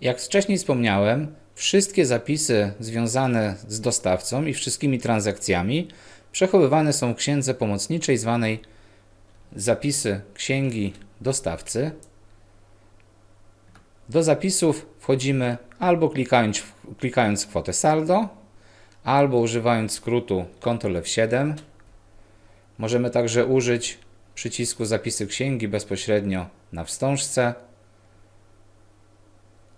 Jak wcześniej wspomniałem, wszystkie zapisy związane z dostawcą i wszystkimi transakcjami przechowywane są w księdze pomocniczej zwanej zapisy księgi dostawcy. Do zapisów wchodzimy albo klikając, klikając kwotę saldo, albo używając skrótu Ctrl F7. Możemy także użyć przycisku zapisy księgi bezpośrednio na wstążce.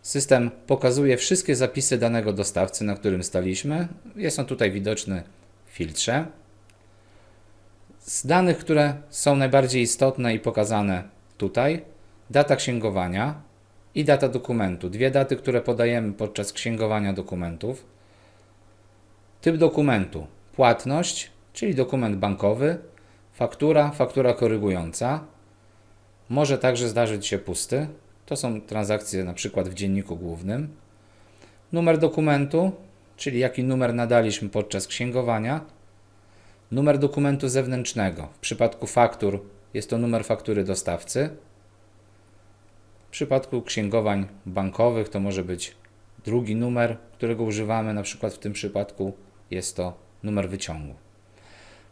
System pokazuje wszystkie zapisy danego dostawcy, na którym staliśmy. Jest on tutaj widoczny w filtrze. Z danych, które są najbardziej istotne i pokazane tutaj, data księgowania i data dokumentu. Dwie daty, które podajemy podczas księgowania dokumentów. Typ dokumentu: płatność, czyli dokument bankowy, faktura, faktura korygująca. Może także zdarzyć się pusty. To są transakcje na przykład w dzienniku głównym. Numer dokumentu, czyli jaki numer nadaliśmy podczas księgowania. Numer dokumentu zewnętrznego. W przypadku faktur jest to numer faktury dostawcy. W przypadku księgowań bankowych to może być drugi numer, którego używamy, na przykład w tym przypadku jest to numer wyciągu.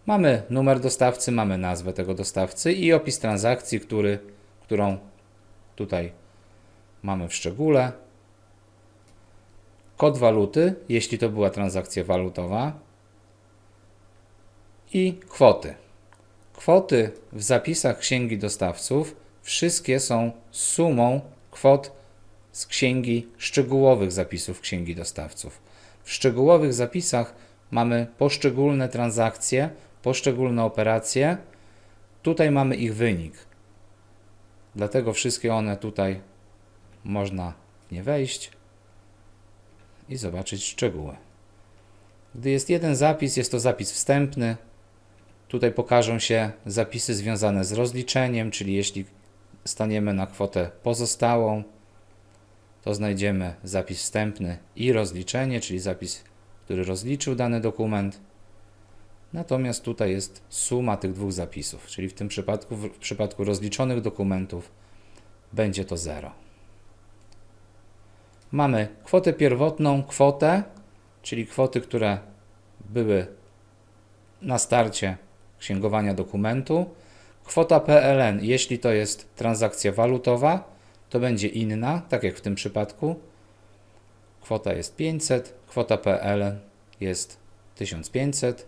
Mamy numer dostawcy, mamy nazwę tego dostawcy i opis transakcji, który, którą tutaj mamy w szczególe. Kod waluty, jeśli to była transakcja walutowa. I kwoty. Kwoty w zapisach księgi dostawców wszystkie są sumą kwot z księgi szczegółowych zapisów księgi dostawców. W szczegółowych zapisach mamy poszczególne transakcje, poszczególne operacje. Tutaj mamy ich wynik. Dlatego wszystkie one tutaj można w nie wejść i zobaczyć szczegóły. Gdy jest jeden zapis, jest to zapis wstępny. Tutaj pokażą się zapisy związane z rozliczeniem, czyli jeśli staniemy na kwotę pozostałą, to znajdziemy zapis wstępny i rozliczenie, czyli zapis, który rozliczył dany dokument. Natomiast tutaj jest suma tych dwóch zapisów, czyli w tym przypadku, w przypadku rozliczonych dokumentów, będzie to 0. Mamy kwotę pierwotną, kwotę, czyli kwoty, które były na starcie księgowania dokumentu. Kwota PLN, jeśli to jest transakcja walutowa, to będzie inna, tak jak w tym przypadku. Kwota jest 500, kwota PLN jest 1500.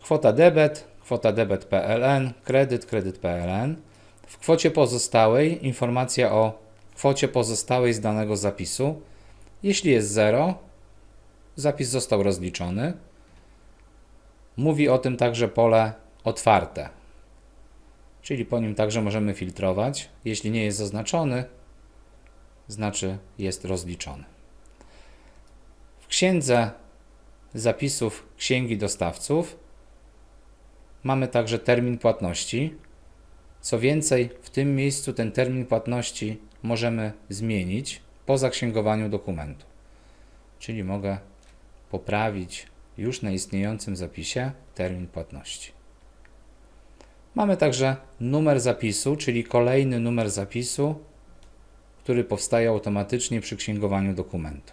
Kwota debet, kwota debet PLN, kredyt, kredyt PLN. W kwocie pozostałej informacja o kwocie pozostałej z danego zapisu. Jeśli jest 0, zapis został rozliczony. Mówi o tym także pole otwarte, czyli po nim także możemy filtrować. Jeśli nie jest zaznaczony, znaczy jest rozliczony. W księdze zapisów księgi dostawców mamy także termin płatności. Co więcej, w tym miejscu ten termin płatności możemy zmienić po zaksięgowaniu dokumentu. Czyli mogę poprawić już na istniejącym zapisie termin płatności. Mamy także numer zapisu, czyli kolejny numer zapisu, który powstaje automatycznie przy księgowaniu dokumentu.